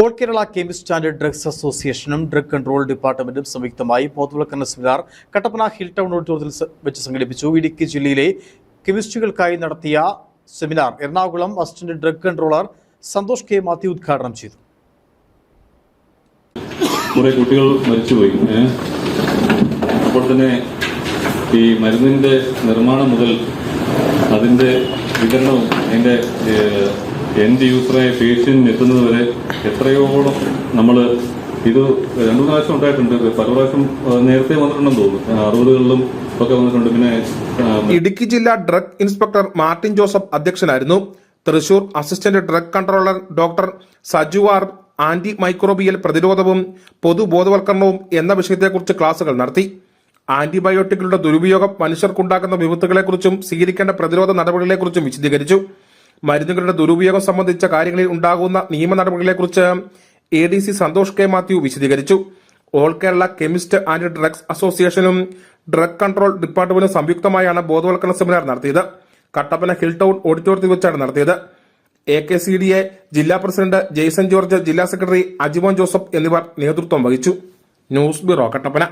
All Kerala chemist standard drugs അസോസിയേഷനും drug control ഡിപ്പാർട്ട്മെന്റും സംയുക്തമായി ബോധവൽക്കരണ സെമിനാർ കട്ടപ്പന ഹിൽ ടൗൺ ഓഡിറ്റോറിയത്തിൽ വെച്ച് സംഘടിപ്പിച്ചു. ഇടുക്കി ജില്ലയിലെ കെമിസ്റ്റുകൾക്കായി നടത്തിയ seminar Ernakulam assistant drug controller Santhosh K. Mathew ഉദ്ഘാടനം ചെയ്തു. കുറെ കുട്ടികൾ മരിച്ചുപോയി? അപ്പോൾ തന്നെ ഈ മരുന്നിന്റെ നിർമ്മാണം മുതൽ അതിന്റെ വിതരണവും അതിന്റെ എൻഡ് യൂസറായ പേഷ്യന്റിന് എത്തുന്നതുവരെ എത്രയോളം നമ്മൾ ഇത് രണ്ടു പ്രാവശ്യം ഉണ്ടായിട്ടുണ്ട്. പല പ്രാവശ്യം നേരത്തെ വന്നിട്ടുണ്ടെന്ന് തോന്നുന്നു. അറുപതുകളിലും ഒക്കെ വന്നിട്ടുണ്ട്. പിന്നെ ഇടുക്കി ജില്ലാ ഡ്രഗ് ഇൻസ്പെക്ടർ മാർട്ടിൻ ജോസഫ് അധ്യക്ഷനായിരുന്നു. Thrissur assistant drug controller doctor Saju R antimicrobial പ്രതിരോധവും പൊതുബോധവൽക്കരണവും എന്ന വിഷയത്തെക്കുറിച്ച് ക്ലാസുകൾ നടത്തി. ആന്റിബയോട്ടിക്കുകളുടെ ദുരുപയോഗം മനുഷ്യർക്കുണ്ടാക്കുന്ന വിപത്തുകളെക്കുറിച്ചും സ്വീകരിക്കേണ്ട പ്രതിരോധ നടപടികളെക്കുറിച്ചും വിശദീകരിച്ചു. മരുന്നുകളുടെ ദുരുപയോഗം സംബന്ധിച്ച കാര്യങ്ങളിൽ ഉണ്ടാകുന്ന നിയമ നടപടികളെക്കുറിച്ച് A D C Santhosh K Mathew വിശദീകരിച്ചു. All Kerala chemist and drugs അസോസിയേഷനും ഡ്രഗ് കൺട്രോൾ ഡിപ്പാർട്ട്മെന്റും സംയുക്തമായാണ് ബോധവൽക്കരണ സെമിനാർ നടത്തിയത്. കട്ടപ്പന ഹിൽ ടൗൺ ഓഡിറ്റോറിയത്തിൽ വെച്ചാണ് നടത്തിയത്. A K C D A ജില്ലാ പ്രസിഡന്റ് ജെയ്സൺ ജോർജ് ജില്ലാ സെക്രട്ടറി അജിമോൻ ജോസഫ് എന്നിവർ നേതൃത്വം വഹിച്ചു. News bureau Kattappana.